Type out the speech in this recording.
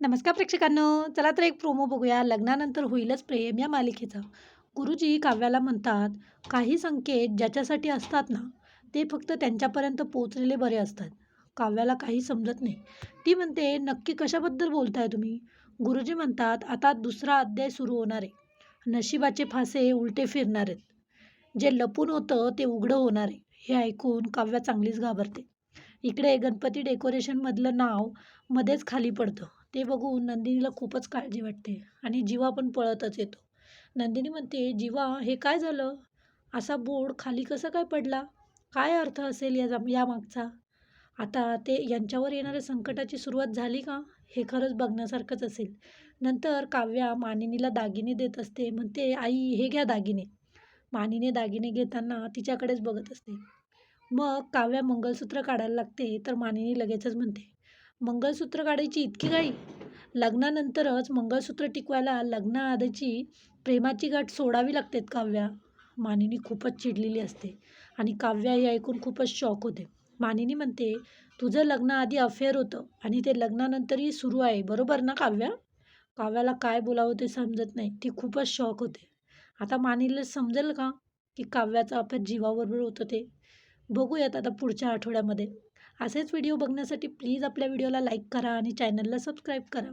नमस्कार प्रेक्षकांनो. चला तर एक प्रोमो बघूया. लग्नानंतर होईलच प्रेम या मालिकेचा. गुरुजी काव्याला म्हणतात काही संकेत ज्याच्यासाठी असतात ना ते फक्त त्यांच्यापर्यंत पोचलेले बरे असतात. काव्याला काही समजत नाही. ती म्हणते नक्की कशाबद्दल बोलताय तुम्ही? गुरुजी म्हणतात आता दुसरा अध्याय सुरू होणार आहे. नशिबाचे फासे उलटे फिरणार आहेत. जे लपून होतं ते उघडं होणार आहे. हे ऐकून काव्या चांगलीच घाबरते. इकडे गणपती डेकोरेशनमधलं नाव मध्येच खाली पडतं. ते बघून नंदिनीला खूपच काळजी वाटते आणि जीवा पण पळतच येतो. नंदिनी म्हणते जीवा हे काय झालं? असा बोर्ड खाली कसा काय पडला? काय अर्थ असेल या यामागचा आता ते यांच्यावर येणाऱ्या संकटाची सुरुवात झाली का? हे खरंच बघण्यासारखंच असेल. नंतर काव्या मानिनीला दागिने देत असते. म्हणते आई हे घ्या दागिने. मानिने दागिने घेताना तिच्याकडेच बघत असते. मग काव्या मंगळसूत्र काढायला लागते तर मानिनी लगेचच म्हणते मंगळसूत्र काढायची इतकी घाई? लग्नानंतरच मंगळसूत्र टिकवायला लग्नाआधीची प्रेमाची गाठ सोडावी लागते काव्या. मानिनी खूपच चिडलेली असते आणि काव्या हे ऐकून खूपच शॉक होते. मानिनी म्हणते तुझं लग्नाआधी अफेअर होतं आणि ते लग्नानंतरही सुरू आहे बरोबर ना काव्या? काव्याला काय बोलावं ते समजत नाही ती खूपच शॉक होते. आता मानिनीला समजेल का की काव्याचं अफेअर जीवाबरोबर होतं ते? बघूयात आता पुढच्या आठवड्यामध्ये. असेच व्हिडिओ बघण्यासाठी प्लीज आपल्या व्हिडिओला लाईक करा आणि चॅनलला सबस्क्राईब करा.